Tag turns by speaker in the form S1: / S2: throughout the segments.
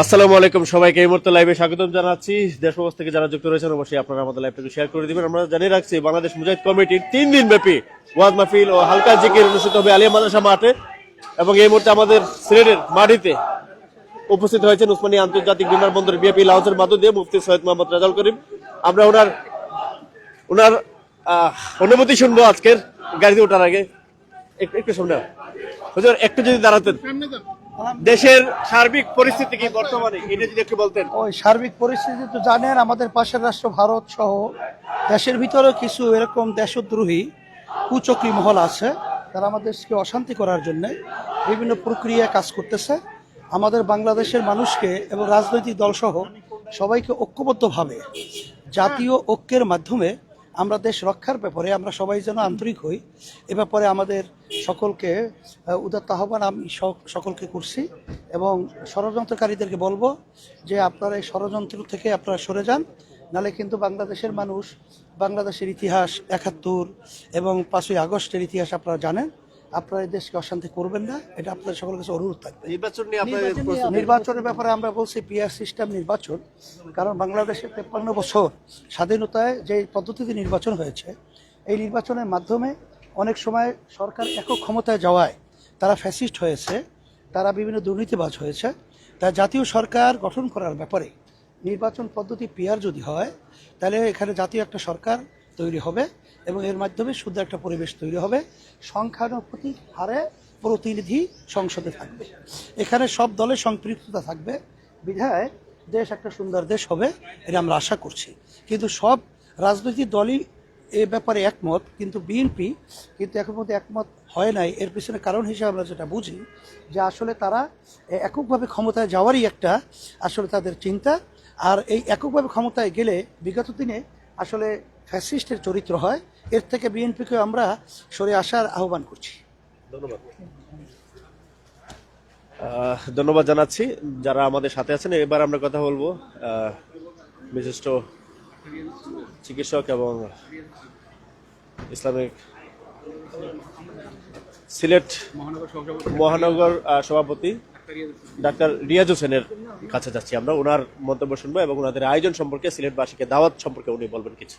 S1: আসসালামু আলাইকুম সবাইকে, এই মুহূর্তে লাইভে স্বাগতম জানাচ্ছি। দেশ প্রবাস থেকে যারা যুক্ত রয়েছেন, অবশ্যই আপনারা আমাদের লাইভটাকে শেয়ার করে দিবেন। আমরা জানিয়ে রাখছি, বাংলাদেশ মুজাহিদ কমিটির তিন দিন ব্যাপী ওয়াজ মাহফিল ও হালকা জিকির অনুষ্ঠিত হবে আলিয়া মাদ্রাসা মাঠে। এবং এই মুহূর্তে আমাদের সিলেটের মাটিতে উপস্থিত হয়েছেন উসমানী আন্তর্জাতিক বিমানবন্দর বিএপি লাউজের মাধ্যম দিয়ে মুফতি সৈয়দ মোহাম্মদ রাজাল করিম। আমরা ওনার ওনার অনুমতি শুনব আজকের। গাড়িতে ওঠার আগে। একটু শুনবেন হুজুর, একটু যদি দাঁড়াতেন। দেশের সার্বিক পরিস্থিতি কি বর্তমানে? এটা যদি একটু বলতেন।
S2: ওই সার্বিক পরিস্থিতি তো জানেন আমাদের পাশের রাষ্ট্র ভারত সহ দেশের ভিতরেও কিছু এরকম দেশদ্রোহী কুচক্রী মহল আছে। তারা আমাদের দেশকে অশান্তি করার জন্য বিভিন্ন প্রক্রিয়া কাজ করতেছে। আমাদের বাংলাদেশের মানুষকে এবং রাজনৈতিক দলসহ সবাইকে ঐক্যবদ্ধভাবে জাতীয় ঐক্যের মাধ্যমে আমরা দেশ রক্ষার ব্যাপারে আমরা সবাই যেন আন্তরিক হই। এ ব্যাপারে আমাদের সকলকে উদাত্ত আহ্বান আমি সকলকে করছি এবং ষড়যন্ত্রকারীদেরকে বলব যে আপনারা এই ষড়যন্ত্র থেকে আপনারা সরে যান, নালে কিন্তু বাংলাদেশের মানুষ, বাংলাদেশের ইতিহাস একাত্তর এবং পাঁচই আগস্টের ইতিহাস আপনারা জানেন। আপনারা এই দেশকে অশান্তি করবেন না এটা আপনাদের সকলের কাছে অনুরোধ থাকবে।
S1: নির্বাচন নিয়ে আপনাদের
S2: নির্বাচনের ব্যাপারে আমরা বলছি পিআর সিস্টেম নির্বাচন কারণ বাংলাদেশের তেপ্পান্ন বছর স্বাধীনতায় যে পদ্ধতিতে নির্বাচন হয়েছে এই নির্বাচনের মাধ্যমে অনেক সময় সরকার একক ক্ষমতায় যাওয়ায় তারা ফ্যাসিস্ট হয়েছে তারা বিভিন্ন দুর্নীতিবাজ হয়েছে। তা জাতীয় সরকার গঠন করার ব্যাপারে নির্বাচন পদ্ধতি পিআর যদি হয় তাহলে এখানে জাতীয় একটা সরকার তৈরি হবে এবং এর মাধ্যমে শুদ্ধ একটা পরিবেশ তৈরি হবে। সংখ্যানুপাতিক হারে প্রতিনিধি সংসদে থাকবে। এখানে সব দলের সম্পৃক্ততা থাকবে। বিধায় দেশ একটা সুন্দর দেশ হবে এটা আমরা আশা করছি। কিন্তু সব রাজনৈতিক দলই এ ব্যাপারে একমত, কিন্তু বিএনপি কিন্তু এখন মধ্যে একমত হয় নাই। এর পিছনে কারণ হিসেবে আমরা যেটা বুঝি যে আসলে তারা এককভাবে ক্ষমতায় যাওয়ারই একটা আসলে তাদের চিন্তা। আর এই এককভাবে ক্ষমতায় গেলে বিগত দিনে আসলে ফ্যাসিস্টের চরিত্র হয়, এর থেকে বিএনপিকে আমরা সরে আসার আহ্বান করছি।
S1: ধন্যবাদ। ধন্যবাদ জানাচ্ছি যারা আমাদের সাথে আছেন। এবার আমরা কথা বলব বিশিষ্ট চিকিৎসক এবং ইসলামিক সিলেট মহানগর সভাপতি ডাক্তার রিয়াজ হোসেনের কাছে যাচ্ছি আমরা। ওনার মন্তব্য শুনব এবং ওনাদের আয়োজন সম্পর্কে সিলেটবাসীকে দাওয়াত সম্পর্কে উনি বলবেন কিছু।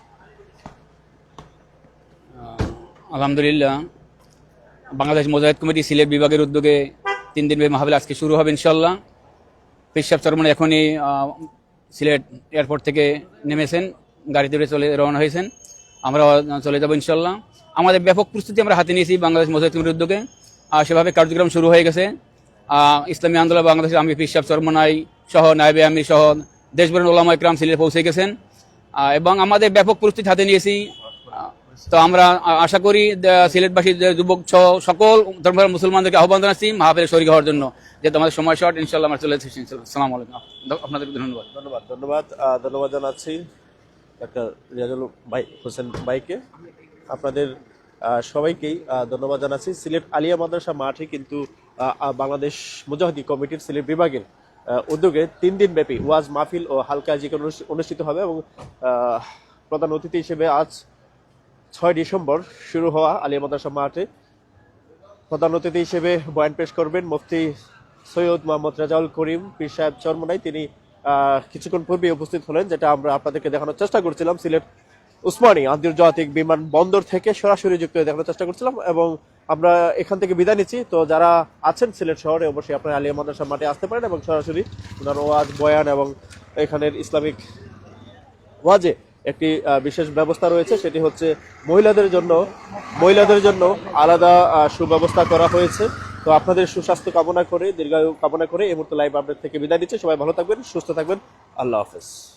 S3: আলহামদুলিল্লাহ। বাংলাদেশ মোজাহিদ কমিটি সিলেট বিভাগের উদ্যোগে তিন দিন মাহবিল আজকে শুরু হবে ইনশাল্লাহ পেশাব চরমনে এখনই সিলেট এয়ারপোর্ট থেকে নেমেছেন, গাড়িতে করে চলে রওনা হয়েছেন। আমরা চলে যাব ইনশাল্লাহ আমাদের ব্যাপক প্রস্তুতি আমরা হাতে নিয়েছি বাংলাদেশ মোজাহিদ কমিটির উদ্যোগে। আর সেভাবে কার্যক্রম শুরু হয়ে গেছে। ইসলামী আন্দোলন বাংলাদেশের আমি পেশাব চরমনাই সহ নাইবে আমি সহ, দেশভরের ওলামা ইকরাম সিলেটে পৌঁছে গেছেন। এবং আমাদের ব্যাপক প্রস্তুতি হাতে নিয়েছি। তো আমরা আশা করি সিলেটবাসী যুবক সকল ধর্মের মুসলমানদেরকে আহ্বান জানাচ্ছি মাহাবীরের শরীর হওয়ার জন্য, যে তোমাদের সময় শর্ট ইনশাল্লাহ আমরা চলে এসেছি সালাম আলাইকুম। আপনাদেরকে ধন্যবাদ।
S1: ধন্যবাদ ধন্যবাদ ধন্যবাদ জানাচ্ছি ডাক্তার রিয়াজুল ভাই, হোসেন ভাইকে। আপনাদের সবাইকেই ধন্যবাদ জানাচ্ছি। সিলেট আলিয়া মাদ্রাসা মাঠে কিন্তু বাংলাদেশ মুজাহিদি কমিটির সিলেট বিভাগের উদ্যোগে তিন দিন ব্যাপী ওয়াজ, মাহফিল ও হালকা অনুষ্ঠ- অনুষ্ঠিত হবে এবং প্রধান অতিথি হিসেবে আজ ছয় ডিসেম্বর শুরু হওয়া আলিয়া মাদ্রাসা মাঠে। প্রধান অতিথি হিসেবে বয়ান পেশ করবেন মুফতি সৈয়দ মোহাম্মদ রাজাউল করিম পীর সাহেব চরমনাই। তিনি কিছুক্ষণ পূর্বে উপস্থিত হলেন, যেটা আমরা আপনাদেরকে দেখানোর চেষ্টা করছিলাম। সিলেট উসমানী আন্তর্জাতিক বিমান বন্দর থেকে সরাসরি যুক্ত হয়ে দেখানোর চেষ্টা করছিলাম এবং আমরা এখান থেকে বিদায় নিচ্ছি। তো যারা আছেন সিলেট শহরে, অবশ্যই আপনারা আলিয়া মাদ্রাসা মাঠে আসতে পারেন এবং সরাসরি ওনার ওয়াজ, বয়ান এবং এখানের ইসলামিক ওয়াজে একটি বিশেষ ব্যবস্থা রয়েছে, সেটি হচ্ছে মহিলাদের জন্য মহিলাদের জন্য আলাদা সুব্যবস্থা করা হয়েছে। তো আপনাদের সুস্বাস্থ্য কামনা করে, দীর্ঘায়ু কামনা করে এই মুহূর্তে লাইভ আপডেট থেকে বিদায় দিচ্ছে সবাই ভালো থাকবেন, সুস্থ থাকবেন। আল্লাহ হাফেজ।